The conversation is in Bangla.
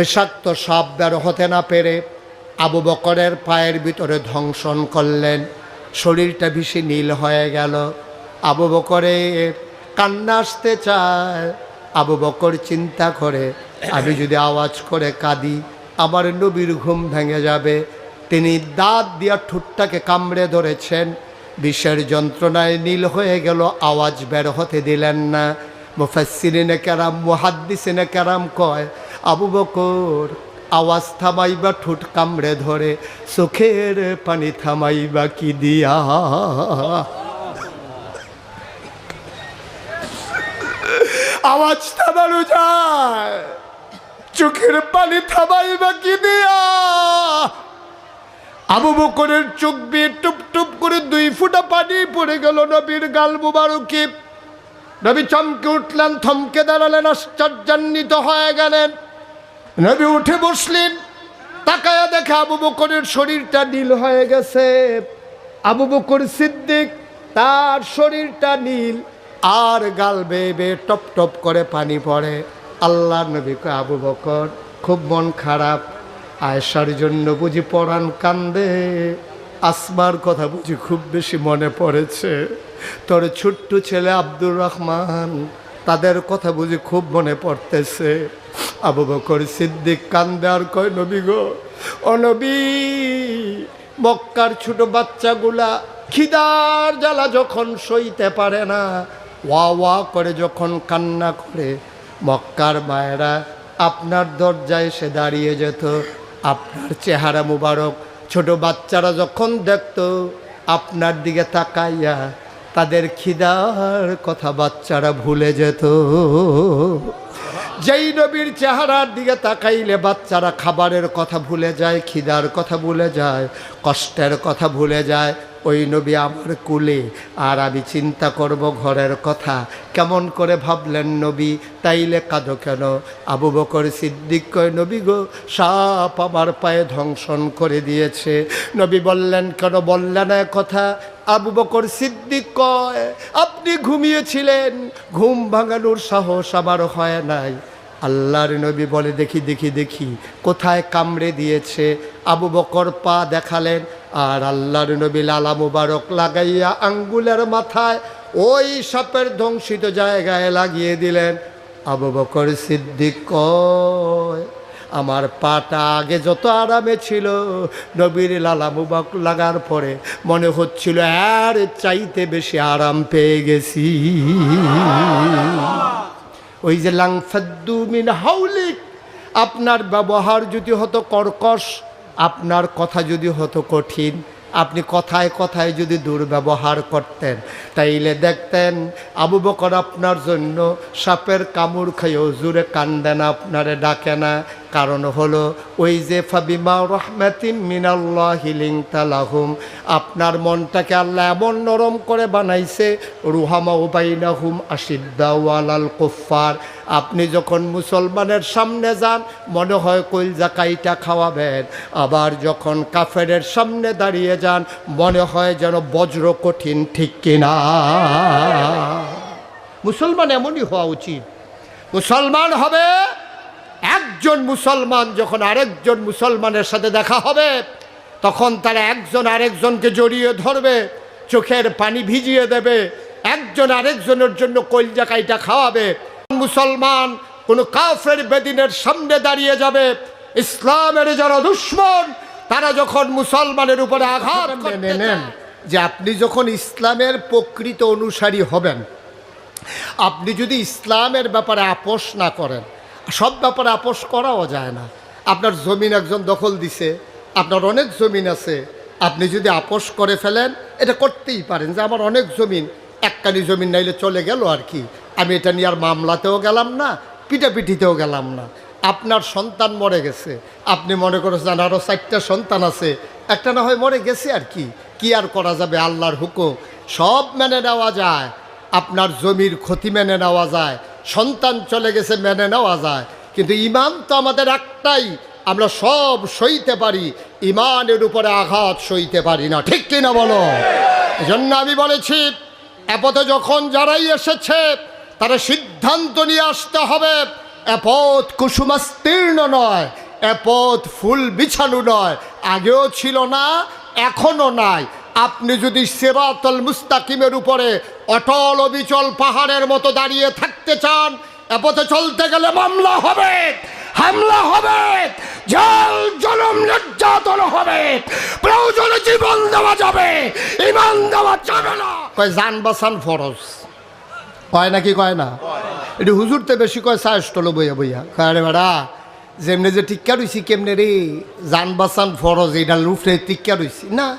বিষাক্ত সাপ বের হতে না পেরে আবু বকরের পায়ের ভিতরে ধ্বংসন করলেন। শরীরটা বেশি নীল হয়ে গেল। আবু বকরের কান্না আসতে চায়। আবু বকর চিন্তা করে, আমি যদি আওয়াজ করে কাঁদি, আমার নবীর ঘুম ভেঙে যাবে। তিনি দাঁত দিয়া ঠোঁটটাকে কামড়ে ধরেছেন। বিষের যন্ত্রণায় নীল হয়ে গেল, আওয়াজ বের হতে দিলেন না। মুফাসসিরিনে কেরাম, মুহাদ্দিসিনে কেরাম কয় আবু বকর, আওয়াজ থামাইবা, ঠোঁট কামড়ে ধরে, চোখের পানি থামাইবা কি দিয়া? আওয়াজ থামানো যায়, চোখের পানি থামাইবা কি দিয়া? আবু বকরের চোখ দিয়ে টুপ টুপ করে দুই ফুটা পানি পড়ে গেল নবীর গাল মুবারকে। নবী চমকে উঠলেন, থমকে দাঁড়ালেন, আশ্চর্যান্বিত হয়ে গেলেন। নবী উঠে বসলেন, তাকায়া দেখে আবু বকরের শরীরটা নীল হয়ে গেছে। আবু বকর সিদ্দিক, তার শরীরটা নীল, আর গাল বেয়ে বেয়ে টপ টপ করে পানি পড়ে। আল্লাহ নবী কয় আবু বকর খুব মন খারাপ। আয়েশার জন্য বুঝি পরাণ কান্দে, আসমার কথা বুঝি খুব বেশি মনে পড়েছে। তোর ছোট্ট ছেলে আব্দুর রহমান, তাদের কথা বুঝি খুব মনে পড়তেছে। আবু বকর সিদ্দিক কান্দে আর কয়, নবী গো, ও নবী, মক্কার ছোট বাচ্চাগুলা খিদার জ্বালা যখন সইতে পারে না, ওয়া ওয়া করে যখন কান্না করে, মক্কার মায়েরা আপনার দরজায় এসে দাঁড়িয়ে যেত, আপনার চেহারা মুবারক, ছোট বাচ্চারা যখন দেখত, আপনার দিকে তাকাইয়া তাদের খিদার কথা বাচ্চারা ভুলে যেত। যেই নবীর চেহারার দিকে তাকাইলে বাচ্চারা খাবারের কথা ভুলে যায়, খিদার কথা ভুলে যায়, কষ্টের কথা ভুলে যায়। ওই নবী আমার কুলে, আর আমি চিন্তা করব ঘরের কথা। কেমন করে ভাবলেন নবী, তাইলে কাঁদো কেন? আবু বকর সিদ্দিক কয়, নবী গো, সাপ আমার পায়ে ধ্বংসন করে দিয়েছে। নবী বললেন, কেন বললেন কথা? আবু বকর সিদ্দিক কয়, আপনি ঘুমিয়েছিলেন। ঘুম ভাঙানোর সাহস আমার হয় নাই। আল্লাহর নবী বলে, দেখি দেখি দেখি, কোথায় কামড়ে দিয়েছে? আবু বকর পা দেখালেন, আর আল্লাহর নবী লালা মুবারক লাগাইয়া আঙ্গুলের মাথায় ওই সাপের ধ্বংসিত জায়গায় লাগিয়ে দিলেন। আবু বকর সিদ্দিক কয়, আমার পাটা আগে যত আরামে ছিল, নবীর লালা মুবাক লাগার পরে মনে হচ্ছিল আর চাইতে বেশি আরাম পেয়ে গেছি। ওই যে লাংফাদ্দু মিন হাউলিক, আপনার ব্যবহার যদি হতো কর্কশ, আপনার কথা যদি হতো কঠিন, আপনি কথায় কথায় যদি দুর্ব্যবহার করতেন, তাইলে দেখতেন আবু বকর আপনার জন্য সাপের কামড় খাইও জুড়ে কান্দে না, আপনারে ডাকে না কারণ হলো, ওই যে, ফাবিমা রহমাতিম মিনাল্লাহ হিলিং তালাহুম আপনার মনটাকে আল্লাহ এমন নরম করে বানাইছে, রুহামা উবাইনাহুম আশিদ্দাওয়ালাল কুফার আপনি যখন মুসলমানের সামনে যান, মনে হয় কইলজা কাইটা খাওয়াবেন, আবার যখন কাফেরের সামনে দাঁড়িয়ে যান, মনে হয় যেন বজ্র কঠিন, ঠিক কিনা? মুসলমান এমনই হওয়া উচিত। মুসলমান হবে একজন মুসলমান যখন আরেকজন মুসলমানের সাথে দেখা হবে তখন তারা একজন আরেকজনকে জড়িয়ে ধরবে চোখের পানি ভিজিয়ে দেবে একজন আরেকজনের জন্য কলজা কাইটা খাওয়াবে। মুসলমান কোনো কাফের বেদিনের সামনে দাঁড়িয়ে যাবে ইসলামের যারা দুশ্মন তারা যখন মুসলমানের উপরে আঘাত মেনে নেন যে আপনি যখন ইসলামের প্রকৃত অনুসারী হবেন আপনি যদি ইসলামের ব্যাপারে আপোষ না করেন সব ব্যাপারে আপোষ করাও যায় না। আপনার জমিন একজন দখল দিছে, আপনার অনেক জমিন আছে, আপনি যদি আপোষ করে ফেলেন, এটা করতেই পারেন যে আমার অনেক জমিন এককানি জমিন নাইলে চলে গেল আর কি। আমি এটা নিয়ে আর মামলাতেও গেলাম না, পিটাপিটিতেও গেলাম না। আপনার সন্তান মরে গেছে, আপনি মনে করেছেন আরও চারটা সন্তান আছে, একটা না হয় মরে গেছে আর কি। কি আর করা যাবে? আল্লাহর হুকুম। সব মেনে নেওয়া যায়, আপনার জমির ক্ষতি মেনে নেওয়া যায় সন্তান চলে গেছে মেনে নেওয়া যায়। কিন্তু ইমান তো আমাদের একটাই, আমরা সব সইতে পারি, ইমানের উপরে আঘাত সইতে পারি না। ঠিক কিনা বলো? এজন্য আমি বলেছি, এপথে যখন যারাই এসেছে, তারা সিদ্ধান্ত নিয়ে আসতে হবে, এপথ পথ কুসুমাস্তীর্ণ নয় এ পথ ফুল বিছানো নয়, আগেও ছিল না এখনও নাই। আপনি যদি সেরাতল মুস্তাকিমের উপরে অটল অবিচল পাহাড়ের মতো দাঁড়িয়ে থাকতে চান, এ পথে চলতে গেলে মামলা হবে, হামলা হবে, জল, জলম, নির্যাতন হবে, প্রয়োজনে জীবন দেওয়া যাবে, ইমান দেওয়া যাবে না। কয় জান বাসান ফরজ। কয় নাকি কয় না? এটি হুজুরতে বেশি কয় চায় স্টল বইয়া বইয়া। কয় রে বেড়া, যেমনি যে টিক্কা রইছি, কেমনে রে? জান বাসান ফরজ, এটা উফরে টিক্কা রইছি। না